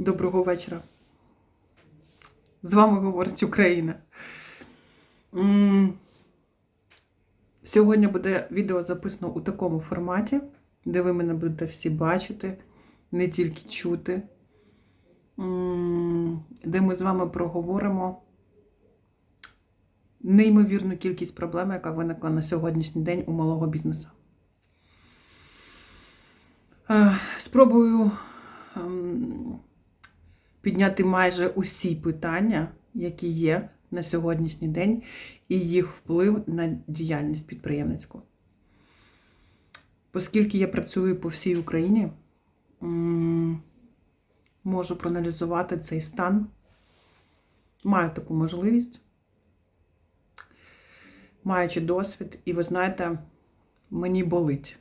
Доброго вечора. З вами говорить Україна. Сьогодні буде відео записано у такому форматі, де ви мене будете всі бачити, не тільки чути, де ми з вами проговоримо неймовірну кількість проблем, яка виникла на сьогоднішній день у малого бізнесу. Е, Спробую підняти майже усі питання, які є на сьогоднішній день, і їх вплив на діяльність підприємницьку. Оскільки я працюю по всій Україні, можу проаналізувати цей стан. Маю таку можливість, маючи досвід, і ви знаєте, мені болить.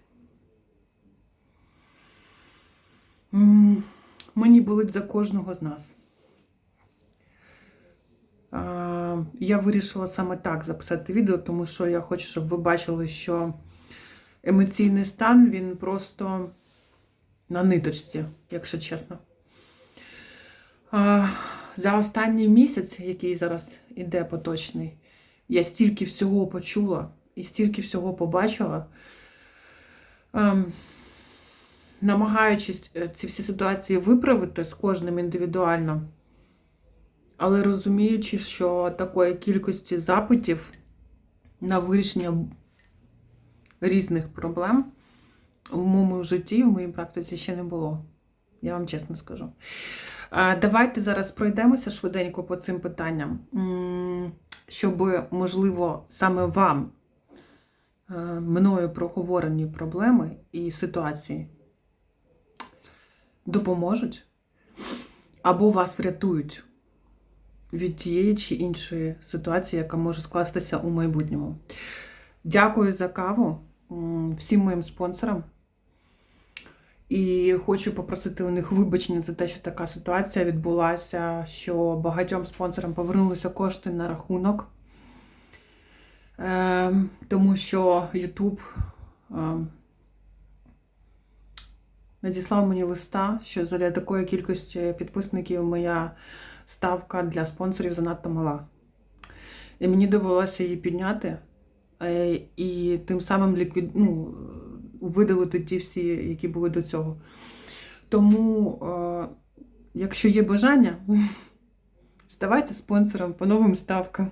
Мені болить за кожного з нас. Я вирішила саме так записати відео, тому що я хочу, щоб ви бачили, що емоційний стан він просто на ниточці, якщо чесно. За останній місяць, який зараз іде поточний, я стільки всього почула і стільки всього побачила. Намагаючись е, ці всі ситуації виправити з кожним індивідуально, але розуміючи, що такої кількості запитів на вирішення різних проблем в моєму житті, в моїй практиці ще не було. Я вам чесно скажу. Давайте зараз пройдемося швиденько по цим питанням, щоб, можливо, саме вам е, мною проговорені проблеми і ситуації допоможуть або вас врятують від тієї чи іншої ситуації, яка може скластися у майбутньому. Дякую за каву всім моїм спонсорам. І хочу попросити у них вибачення за те, що така ситуація відбулася, що багатьом спонсорам повернулися кошти на рахунок, Е, тому що YouTube е, надіслав мені листа, що для такої кількості підписників моя ставка для спонсорів занадто мала. І мені довелося її підняти е, і тим самим ліквід... ну, видалити ті всі, які були до цього. Тому, е, якщо є бажання, ставайте спонсором по новим ставкам.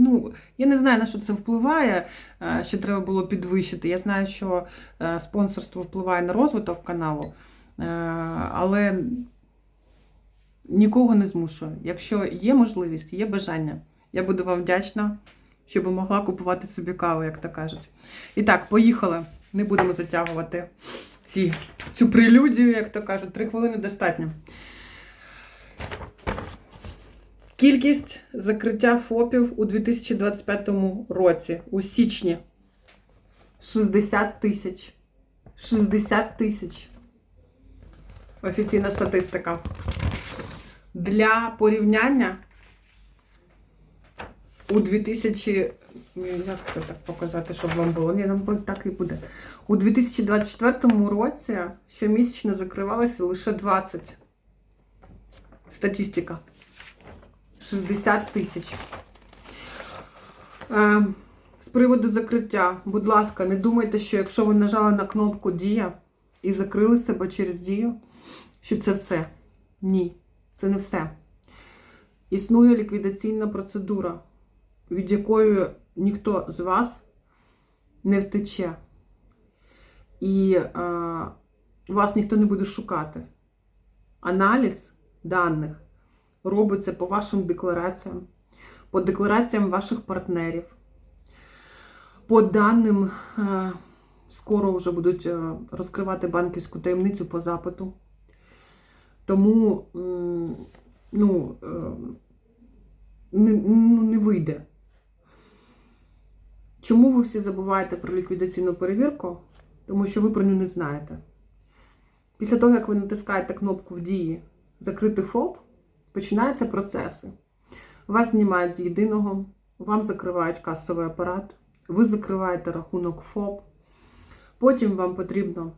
Ну, я не знаю, на що це впливає, е, що треба було підвищити. Я знаю, що е, спонсорство впливає на розвиток каналу, е, але нікого не змушую. Якщо є можливість, є бажання, я буду вам вдячна, щоб могла купувати собі каву, як то кажуть. І так, поїхали. Не будемо затягувати ці, цю прелюдію, як то кажуть, три хвилини достатньо. Кількість закриття ФОПів у 2025 році, у січні 60 тисяч. 60 тисяч. Офіційна статистика. Для порівняння у 2000. Як це так показати, щоб вам було? Ні, нам так і буде. У 2024 році щомісячно закривалося лише 20. Статистика. 60 тисяч. Е, з приводу закриття, будь ласка, не думайте, що якщо ви нажали на кнопку Дія і закрили себе через дію, що це все. Ні, це не все. Існує ліквідаційна процедура, від якої ніхто з вас не втече. І е, вас ніхто не буде шукати. Аналіз даних робиться по вашим деклараціям, по деклараціям ваших партнерів. По даним, е, скоро вже будуть е, розкривати банківську таємницю по запиту. Тому ну, е, не, ну, не вийде. Чому ви всі забуваєте про ліквідаційну перевірку? Тому що ви про нього не знаєте. Після того, як ви натискаєте кнопку в дії Закрити ФОП, починаються процеси. Вас знімають з єдиного, вам закривають касовий апарат, ви закриваєте рахунок ФОП. Потім вам потрібно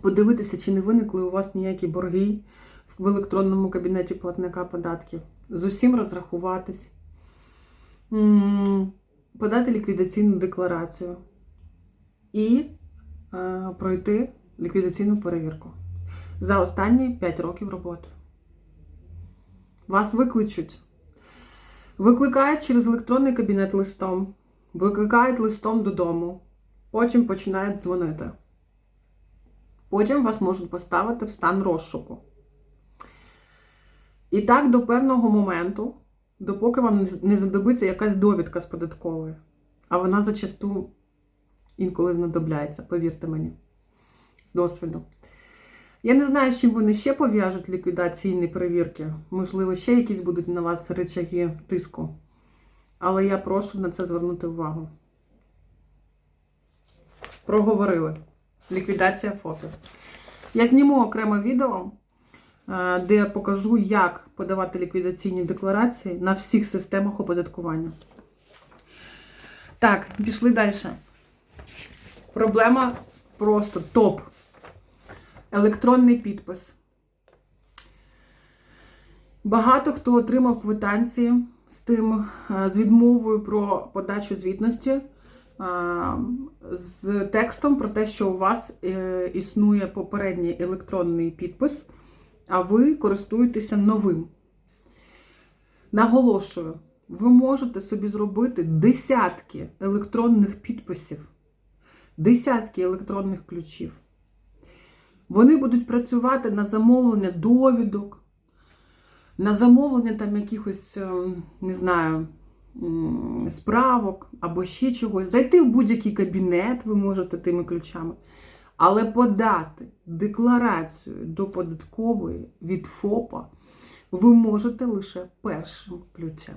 подивитися, чи не виникли у вас ніякі борги в електронному кабінеті платника податків. З усім розрахуватись, подати ліквідаційну декларацію і е, пройти ліквідаційну перевірку за останні 5 років роботи. Вас викличуть. Викликають через електронний кабінет листом, викликають листом додому, потім починають дзвонити. Потім вас можуть поставити в стан розшуку. І так до певного моменту, допоки вам не- знадобиться якась довідка з податкової. А вона зачасту інколи знадобляється, повірте мені, з досвіду. Я не знаю, з чим вони ще пов'яжуть ліквідаційні перевірки. Можливо, ще якісь будуть на вас речаги тиску. Але я прошу на це звернути увагу. Проговорили. Ліквідація ФОПів. Я зніму окреме відео, е, де я покажу, як подавати ліквідаційні декларації на всіх системах оподаткування. Так, пішли далі. Проблема просто топ. Електронний підпис. Багато хто отримав квитанції з тим, е, з відмовою про подачу звітності, е, з текстом про те, що у вас е, існує попередній електронний підпис, а ви користуєтеся новим. Наголошую, ви можете собі зробити десятки електронних підписів, десятки електронних ключів. Вони будуть працювати на замовлення довідок, на замовлення там якихось, е, не знаю, справок або ще чогось. Зайти в будь-який кабінет ви можете тими ключами, але подати декларацію до податкової від ФОПа ви можете лише першим ключем.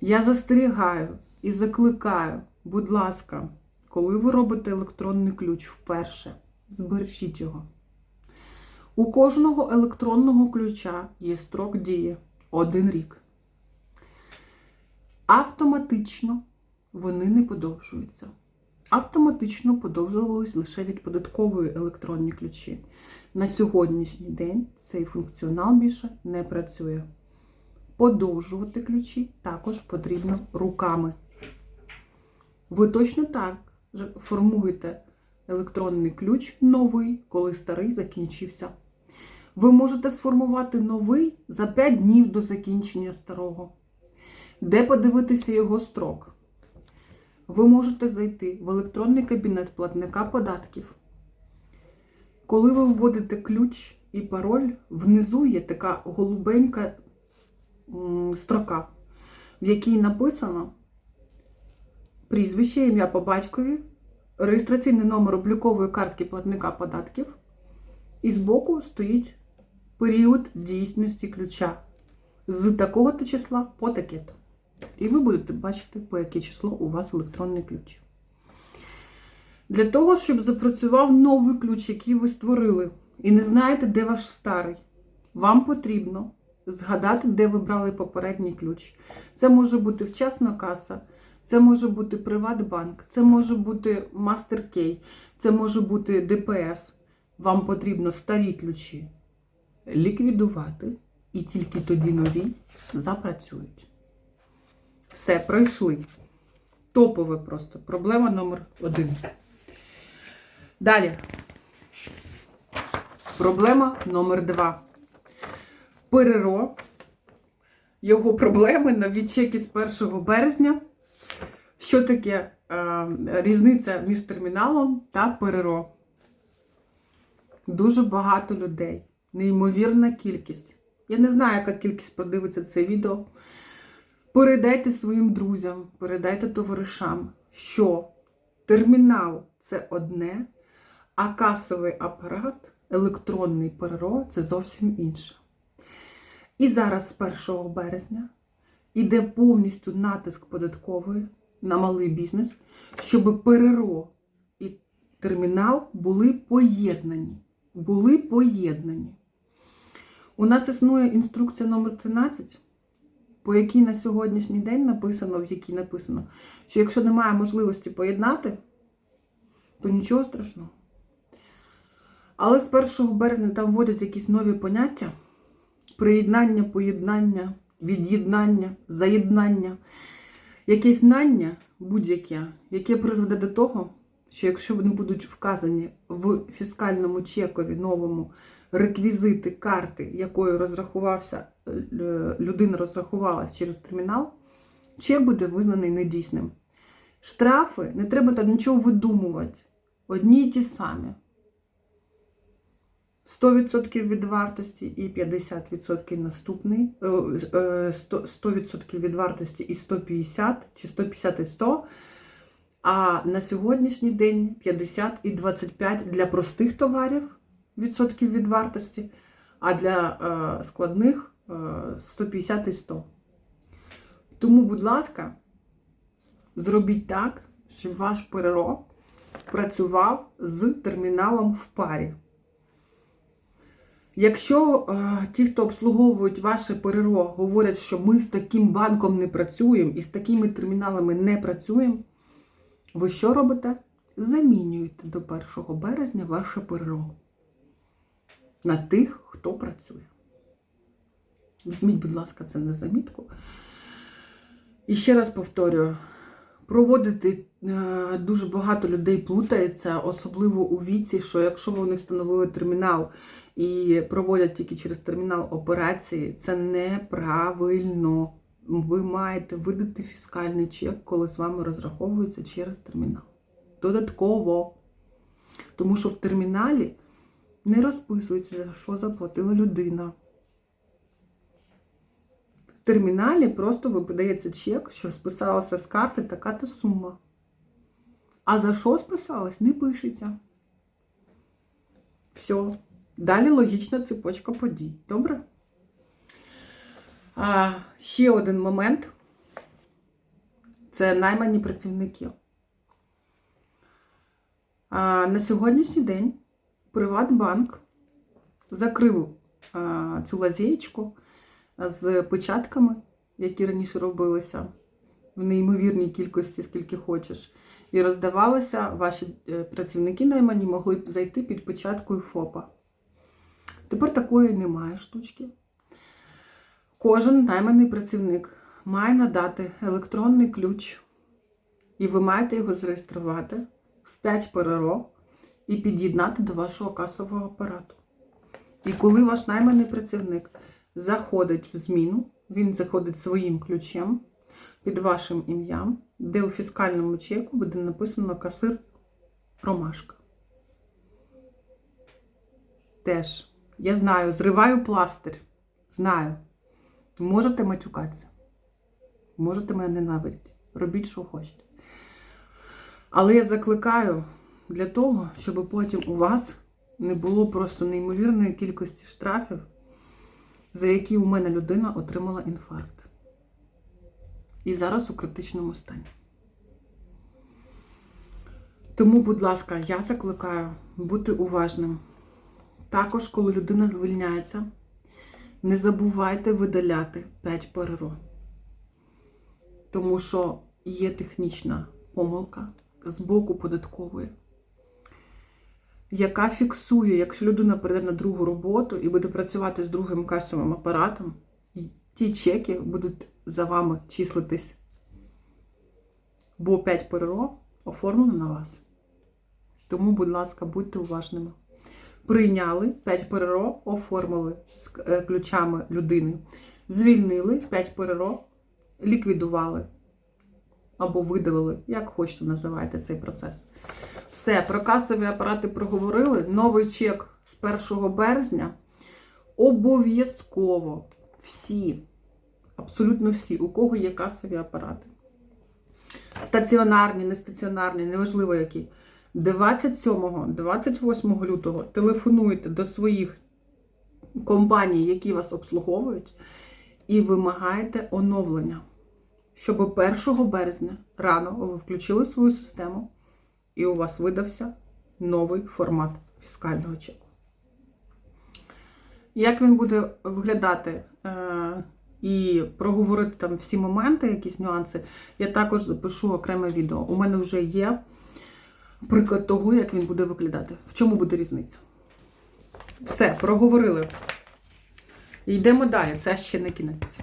Я застерігаю і закликаю, будь ласка, коли ви робите електронний ключ вперше, збережіть його. У кожного електронного ключа є строк дії один рік. Автоматично вони не подовжуються. Автоматично подовжувались лише від податкової електронні ключі. На сьогоднішній день цей функціонал більше не працює. Подовжувати ключі також потрібно руками. Ви точно так формуєте електронний ключ новий, коли старий закінчився. Ви можете сформувати новий за 5 днів до закінчення старого. Де подивитися його строк? Ви можете зайти в електронний кабінет платника податків. Коли ви вводите ключ і пароль, внизу є така голубенька строка, в якій написано прізвище, ім'я по батькові, реєстраційний номер облікової картки платника податків, і збоку стоїть період дійсності ключа з такого-то числа по таке-то. І ви будете бачити, по яке число у вас електронний ключ. Для того, щоб запрацював новий ключ, який ви створили, і не знаєте, де ваш старий, вам потрібно згадати, де ви брали попередній ключ. Це може бути вчасна каса, це може бути Приватбанк, це може бути MasterKey, це може бути ДПС. Вам потрібно старі ключі ліквідувати, і тільки тоді нові запрацюють. Все, пройшли. Топове просто. Проблема номер один. Далі. Проблема номер два. Переро. Його проблеми нові чеки з 1 березня. Що таке е, різниця між терміналом та переро? Дуже багато людей. Неймовірна кількість. Я не знаю, яка кількість подивиться це відео. Передайте своїм друзям, передайте товаришам, що термінал це одне, а касовий апарат, електронний переро це зовсім інше. І зараз з 1 березня іде повністю натиск податкової на малий бізнес, щоб переро і термінал були поєднані. Були поєднані. У нас існує інструкція номер 13, по якій на сьогоднішній день написано, в якій написано, що якщо немає можливості поєднати, то нічого страшного. Але з 1 березня там вводять якісь нові поняття: приєднання, поєднання, від'єднання, заєднання, якесь нання будь-яке, яке призведе до того, що якщо вони будуть вказані в фіскальному чекові новому реквізити карти, якою розрахувався е, людина розрахувалась через термінал, чек буде визнаний недійсним. Штрафи не треба там нічого видумувати. Одні й ті самі. 100% від вартості і 50% наступний. е, е, 100% 100% від вартості і 150 чи 150 і 100. А на сьогоднішній день 50 і 25 для простих товарів відсотків від вартості, а для е, складних е, 150 і 100. Тому, будь ласка, зробіть так, щоб ваш ПРО працював з терміналом в парі. Якщо е, ті, хто обслуговують ваше ПРО, говорять, що ми з таким банком не працюємо і з такими терміналами не працюємо, ви що робите? Замінюєте до 1 березня ваше ПРО на тих, хто працює. Візьміть, будь ласка, це на замітку. І ще раз повторюю: проводити е, дуже багато людей плутається, особливо у віці, що якщо вони встановили термінал і проводять тільки через термінал операції, це неправильно. Ви маєте видати фіскальний чек, коли з вами розраховується через термінал. Додатково. Тому що в терміналі не розписується, за що заплатила людина. В терміналі просто видається чек, що списалася з карти така-то сума. А за що списалась, не пишеться. Все. Далі логічна цепочка подій. Добре? А, ще один момент це наймані працівники. А, на сьогоднішній день Приватбанк закрив а, цю лазєєчку з печатками, які раніше робилися в неймовірній кількості, скільки хочеш. І роздавалися, ваші е, працівники наймані могли зайти під печаткою ФОПа. Тепер такої немає штучки. Кожен найманий працівник має надати електронний ключ, і ви маєте його зареєструвати в 5 ПРРО і під'єднати до вашого касового апарату. І коли ваш найманий працівник заходить в зміну, він заходить своїм ключем під вашим ім'ям, де у фіскальному чеку буде написано касир Ромашка. Теж, я знаю, зриваю пластир. Знаю. Можете матюкатися. Можете мене ненавидіти. Робіть, що хочете. Але я закликаю для того, щоб потім у вас не було просто неймовірної кількості штрафів, за які у мене людина отримала інфаркт. І зараз у критичному стані. Тому, будь ласка, я закликаю бути уважним. Також, коли людина звільняється, не забувайте видаляти 5 ПРРО. Тому що є технічна помилка з боку податкової, яка фіксує, якщо людина перейде на другу роботу і буде працювати з другим касовим апаратом, ті чеки будуть за вами числитись. Бо 5 ПРО оформлено на вас. Тому, будь ласка, будьте уважними. Прийняли 5 ПРО, оформили з е, ключами людини. Звільнили 5 ПРО, ліквідували або видалили, як хочете називайте цей процес. Все, про касові апарати проговорили. Новий чек з 1 березня. Обов'язково всі, абсолютно всі, у кого є касові апарати. Стаціонарні, нестаціонарні, неважливо які. 27-28 лютого телефонуйте до своїх компаній, які вас обслуговують, і вимагаєте оновлення, щоб 1 березня рано ви включили свою систему і у вас видався новий формат фіскального чеку. Як він буде виглядати е, і проговорити там всі моменти, якісь нюанси, я також запишу окреме відео. У мене вже є приклад того, як він буде виглядати. В чому буде різниця? Все, проговорили. Йдемо далі, це ще не кінець.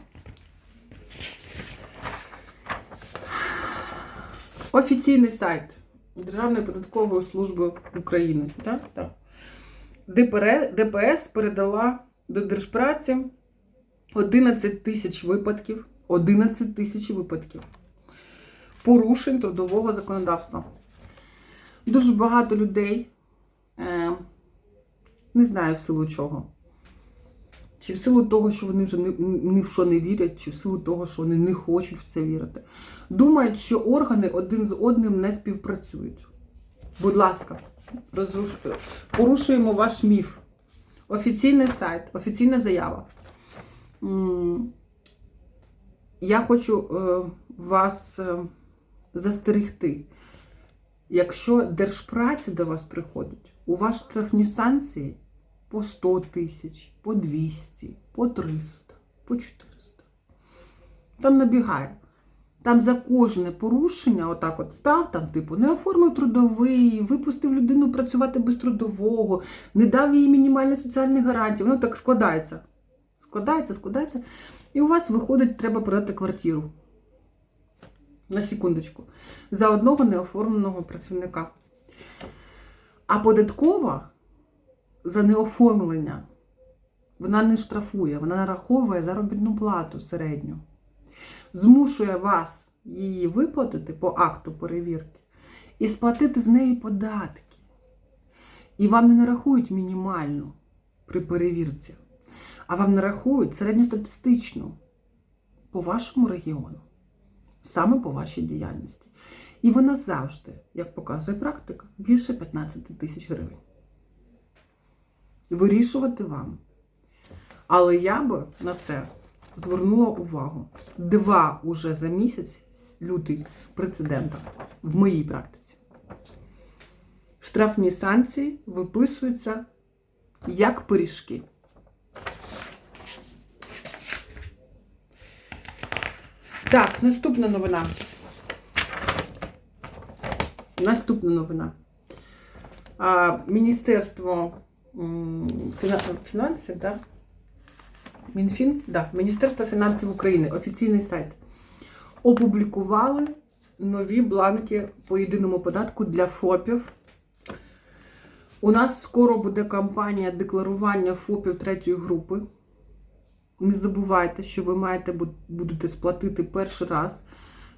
Офіційний сайт Державної податкової служби України. Так? Так. ДПС передала до Держпраці 11 тисяч випадків. 11 тисяч випадків порушень трудового законодавства. Дуже багато людей, е, не знаю в силу чого. Чи в силу того, що вони вже ні, в що не вірять, чи в силу того, що вони не хочуть в це вірити. Думають, що органи один з одним не співпрацюють. Будь ласка, розруш... порушуємо ваш міф. Офіційний сайт, офіційна заява. Я хочу е, вас е, застерегти. Якщо держпраця до вас приходить, у вас штрафні санкції по 100 тисяч, по 200, по 300, по 400. Там набігає. Там за кожне порушення, отак от став, там, типу, не оформив трудовий, випустив людину працювати без трудового, не дав їй мінімальні соціальні гарантії. Воно так складається. Складається, складається. І у вас виходить, треба продати квартиру. На секундочку. За одного неоформленого працівника. А податкова за неоформлення вона не штрафує, вона нараховує заробітну плату середню. Змушує вас її виплатити по акту перевірки і сплатити з неї податки. І вам не нарахують мінімальну при перевірці, а вам нарахують середньостатистичну по вашому регіону, саме по вашій діяльності. І вона завжди, як показує практика, більше 15 тисяч гривень. Вирішувати вам. Але я би на це звернула увагу. Два уже за місяць, лютий прецедента в моїй практиці. Штрафні санкції виписуються як пиріжки. Так, наступна новина. Наступна новина. А, Міністерство фінансів, да? Мінфін, да, Міністерство фінансів України, офіційний сайт. Опублікували нові бланки по єдиному податку для ФОПів. У нас скоро буде кампанія декларування ФОПів третьої групи. Не забувайте, що ви маєте будете сплатити перший раз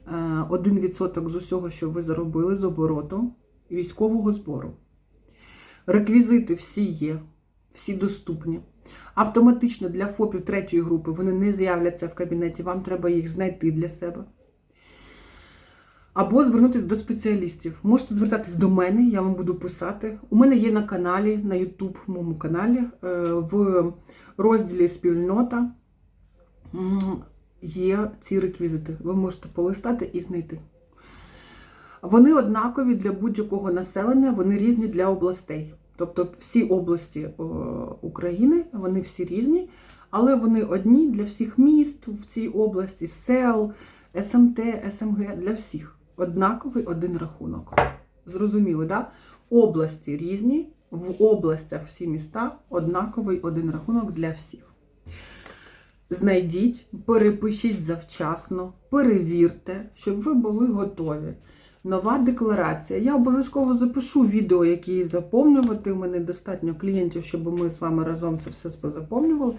е, 1% з усього, що ви заробили з обороту військового збору. Реквізити всі є, всі доступні. Автоматично для ФОПів третьої групи вони не з'являться в кабінеті, вам треба їх знайти для себе. Або звернутися до спеціалістів. Можете звертатись до мене, я вам буду писати. У мене є на каналі, на YouTube, моєму каналі, е, в розділі Спільнота є ці реквізити. Ви можете полистати і знайти. Вони однакові для будь-якого населення, вони різні для областей. Тобто всі області України, вони всі різні, але вони одні для всіх міст в цій області, сел, СМТ, СМГ, для всіх. Однаковий один рахунок. Зрозуміли, так? Да? Області різні, в областях всі міста однаковий один рахунок для всіх. Знайдіть, перепишіть завчасно, перевірте, щоб ви були готові. Нова декларація. Я обов'язково запишу відео, які заповнювати. У мене достатньо клієнтів, щоб ми з вами разом це все позаповнювали.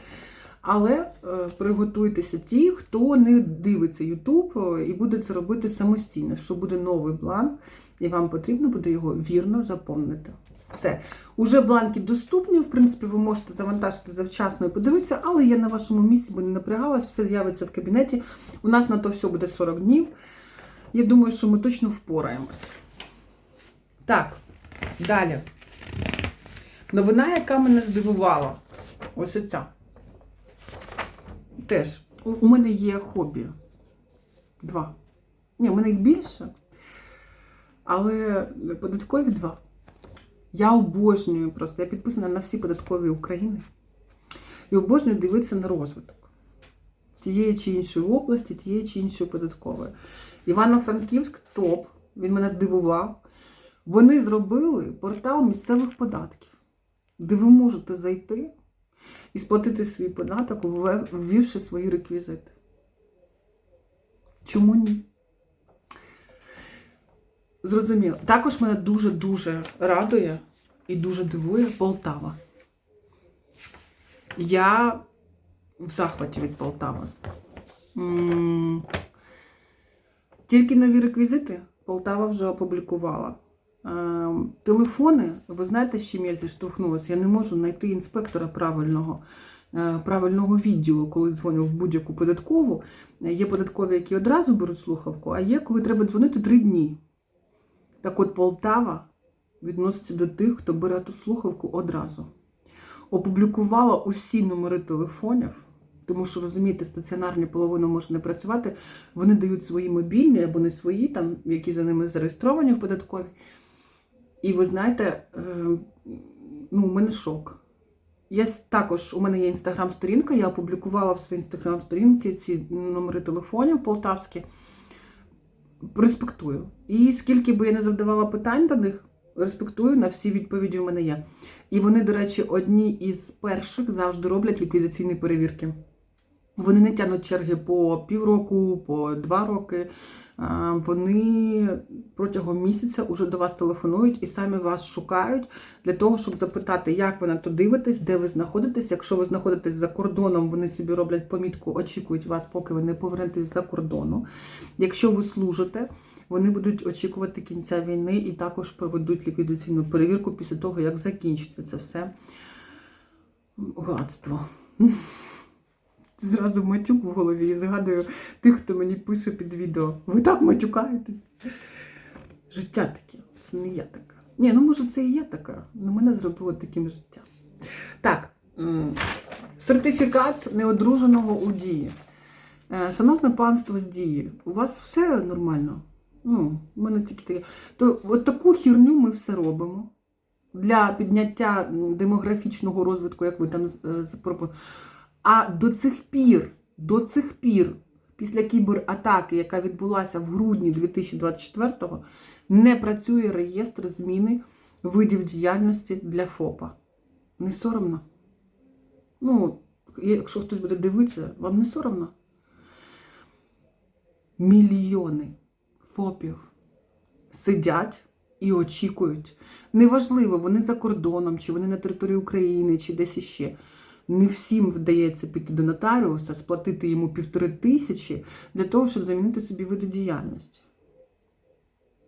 Але е, приготуйтеся ті, хто не дивиться YouTube і буде це робити самостійно, що буде новий бланк, і вам потрібно буде його вірно заповнити. Все. Уже бланки доступні, в принципі, ви можете завантажити завчасно і подивитися, але я на вашому місці би не напрягалась, все з'явиться в кабінеті. У нас на то все буде 40 днів. Я думаю, що ми точно впораємось. Так, далі. Новина, яка мене здивувала. Ось оця. Теж. У, мене є хобі. Два. Ні, у мене їх більше. Але податкові два. Я обожнюю просто. Я підписана на всі податкові України. І обожнюю дивитися на розвиток тієї чи іншої області, тієї чи іншої податкової. Івано-Франківськ топ, він мене здивував. Вони зробили портал місцевих податків. де ви можете зайти і сплатити свій податок, ввівши свої реквізити. Чому ні? Зрозуміло. Також мене дуже-дуже радує і дуже дивує Полтава. Я в захваті від Полтави. Тільки нові реквізити Полтава вже опублікувала. Е, Телефони, ви знаєте, з чим я зіштовхнулася? Я не можу знайти інспектора правильного, е, правильного відділу, коли дзвоню в будь-яку податкову. Е, Є податкові, які одразу беруть слухавку, а є, коли треба дзвонити три дні. Так от Полтава відноситься до тих, хто бере ту слухавку одразу. Опублікувала усі номери телефонів, тому що, розумієте, стаціонарні половину може не працювати. Вони дають свої мобільні або не свої, там, які за ними зареєстровані в податковій. І ви знаєте, е, ну, у мене шок. Я також, у мене є інстаграм-сторінка, я опублікувала в своїй інстаграм-сторінці ці номери телефонів полтавські. Респектую. І скільки би я не завдавала питань до них, респектую, на всі відповіді у мене є. І вони, до речі, одні із перших завжди роблять ліквідаційні перевірки. Вони не тягнуть черги по півроку, по два роки. Вони протягом місяця уже до вас телефонують і самі вас шукають для того, щоб запитати, як ви на то дивитесь, де ви знаходитесь. Якщо ви знаходитесь за кордоном, вони собі роблять помітку, очікують вас, поки ви не повернетесь за кордону. Якщо ви служите, вони будуть очікувати кінця війни і також проведуть ліквідаційну перевірку після того, як закінчиться це все гадство. Зразу матюк в голові і згадую тих, хто мені пише під відео. Ви так матюкаєтесь. Життя таке, це не я така. Ні, ну може це і я така, але мене зробило таким життям. Так, сертифікат неодруженого у дії. Е, Шановне панство з дії, у вас все нормально? Ну, у мене тільки таке. То от таку хірню ми все робимо для підняття демографічного розвитку, як ви там е, запропонували. А до цих пір, до цих пір, після кібератаки, яка відбулася в грудні 2024-го, не працює реєстр зміни видів діяльності для ФОПа. Не соромно? Ну, якщо хтось буде дивитися, вам не соромно? Мільйони ФОПів сидять і очікують. Неважливо, вони за кордоном, чи вони на території України, чи десь іще. Не всім вдається піти до нотаріуса, сплатити йому півтори тисячі для того, щоб замінити собі види діяльності.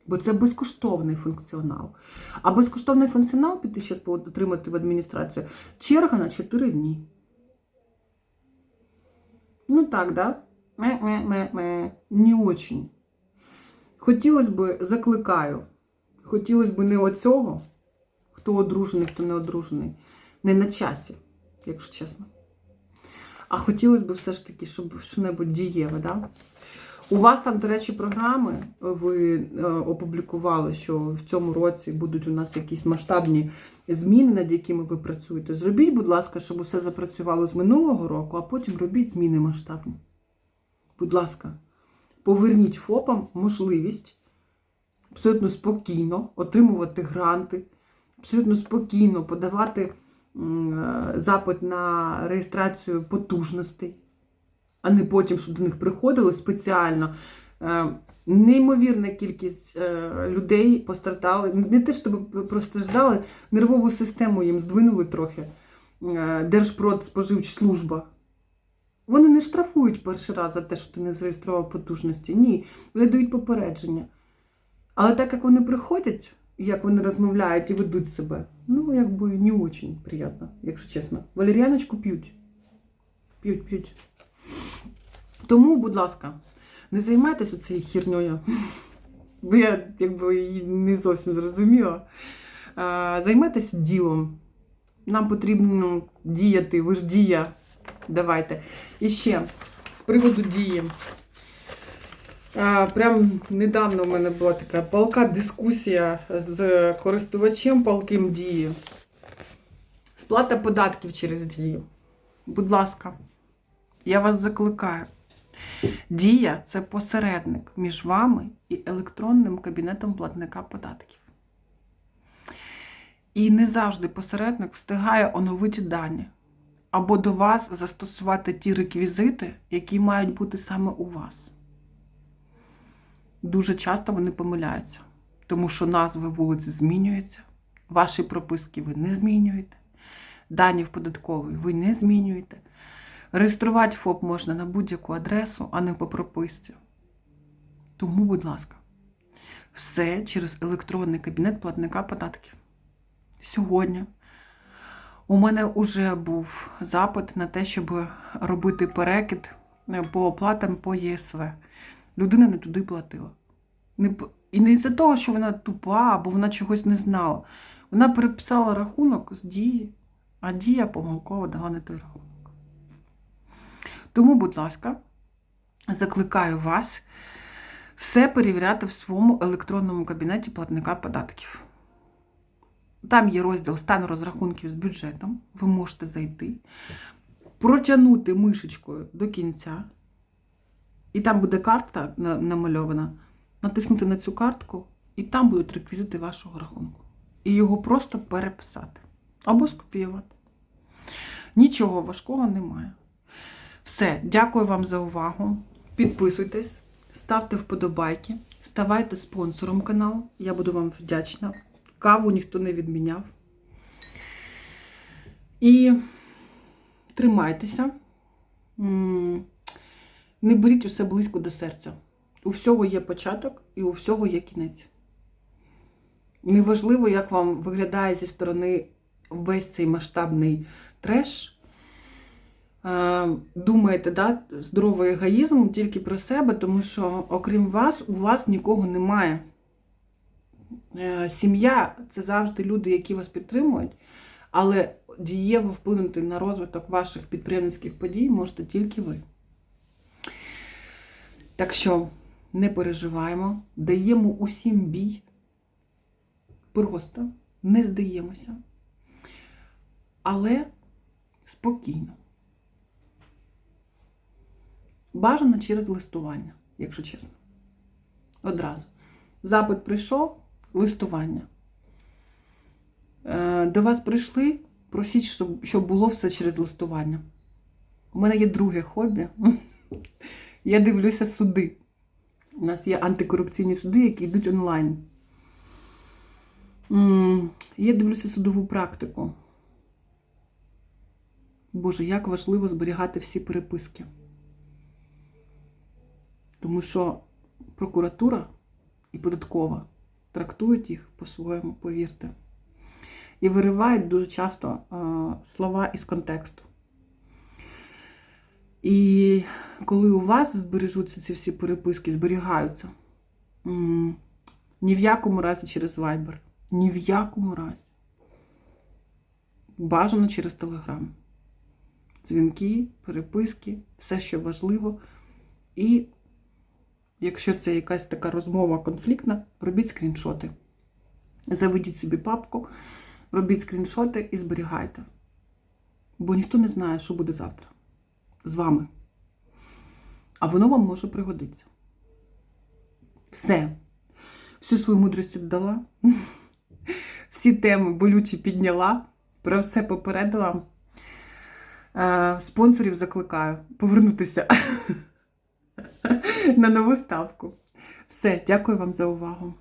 Бо це безкоштовний функціонал. А безкоштовний функціонал піти зараз отримати в адміністрацію черга на 4 дні. Ну так, да? Ме-ме-ме-ме. Не очень. Хотілося б, закликаю, хотілося б не оцього, хто одружений, хто не одружений, не на часі, якщо чесно. А хотілося б все ж таки, щоб що-небудь дієве, да? У вас там, до речі, програми ви е, опублікували, що в цьому році будуть у нас якісь масштабні зміни, над якими ви працюєте. Зробіть, будь ласка, щоб усе запрацювало з минулого року, а потім робіть зміни масштабні. Будь ласка, поверніть ФОПам можливість абсолютно спокійно отримувати гранти, абсолютно спокійно подавати запит на реєстрацію потужностей, а не потім, щоб до них приходили спеціально. Е, Неймовірна кількість е, людей постраждали. Не те, щоб постраждали, нервову систему їм здвинули трохи. Е, Держпродспоживслужба. Вони не штрафують перший раз за те, що ти не зареєстрував потужності. Ні, вони дають попередження. Але так як вони приходять, як вони розмовляють і ведуть себе, ну, якби не дуже приємно, якщо чесно. Валеріаночку п'ють. П'ють, п'ють. Тому, будь ласка, не займайтеся цією хірньою. Бо я якби її не зовсім зрозуміла. Займайтеся ділом. Нам потрібно діяти, ви ж дія. Давайте. І ще з приводу дії. Прям недавно в мене була така палка дискусія з користувачем палким дії. Сплата податків через дію. Будь ласка, я вас закликаю. Дія це посередник між вами і електронним кабінетом платника податків. І не завжди посередник встигає оновити дані. Або до вас застосувати ті реквізити, які мають бути саме у вас. Дуже часто вони помиляються, тому що назви вулиці змінюються, ваші прописки ви не змінюєте, дані в податковій ви не змінюєте. Реєструвати ФОП можна на будь-яку адресу, а не по прописці. Тому, будь ласка, все через електронний кабінет платника податків. Сьогодні у мене вже був запит на те, щоб робити перекид по оплатам по ЄСВ. Людина не туди платила. І не з-за того, що вона тупа або вона чогось не знала. Вона переписала рахунок з дії, а дія помилково дала не той рахунок. Тому, будь ласка, закликаю вас все перевіряти в своєму електронному кабінеті платника податків. Там є розділ стан розрахунків з бюджетом. Ви можете зайти, протягнути мишечкою до кінця, і там буде карта на- намальована. Натиснути на цю картку, і там будуть реквізити вашого рахунку. І його просто переписати або скопіювати. Нічого важкого немає. Все, дякую вам за увагу. Підписуйтесь, ставте вподобайки, ставайте спонсором каналу. Я буду вам вдячна. Каву ніхто не відміняв. І тримайтеся. Не беріть усе близько до серця. У всього є початок і у всього є кінець. Неважливо, як вам виглядає зі сторони весь цей масштабний треш. Думаєте, да, здоровий егоїзм тільки про себе, тому що, окрім вас, у вас нікого немає. Е, Сім'я це завжди люди, які вас підтримують, але дієво вплинути на розвиток ваших підприємницьких подій можете тільки ви. Так що не переживаємо, даємо усім бій. Просто не здаємося. Але спокійно. Бажано через листування, якщо чесно. Одразу. Запит прийшов, листування. Е, До вас прийшли, просіть, щоб, було все через листування. У мене є друге хобі. Я дивлюся суди. У нас є антикорупційні суди, які йдуть онлайн. Я дивлюся судову практику. Боже, як важливо зберігати всі переписки. Тому що прокуратура і податкова трактують їх по-своєму, повірте. І виривають дуже часто е, слова із контексту. І коли у вас збережуться ці всі переписки, зберігаються, ні в якому разі через Viber, ні в якому разі. Бажано через Телеграм. Дзвінки, переписки, все, що важливо. І якщо це якась така розмова конфліктна, робіть скріншоти. Заведіть собі папку, робіть скріншоти і зберігайте. Бо ніхто не знає, що буде завтра з вами. А воно вам може пригодитися. Все. Всю свою мудрість віддала. Всі теми болючі підняла. Про все попередила. Е, Спонсорів закликаю повернутися на нову ставку. Все, дякую вам за увагу.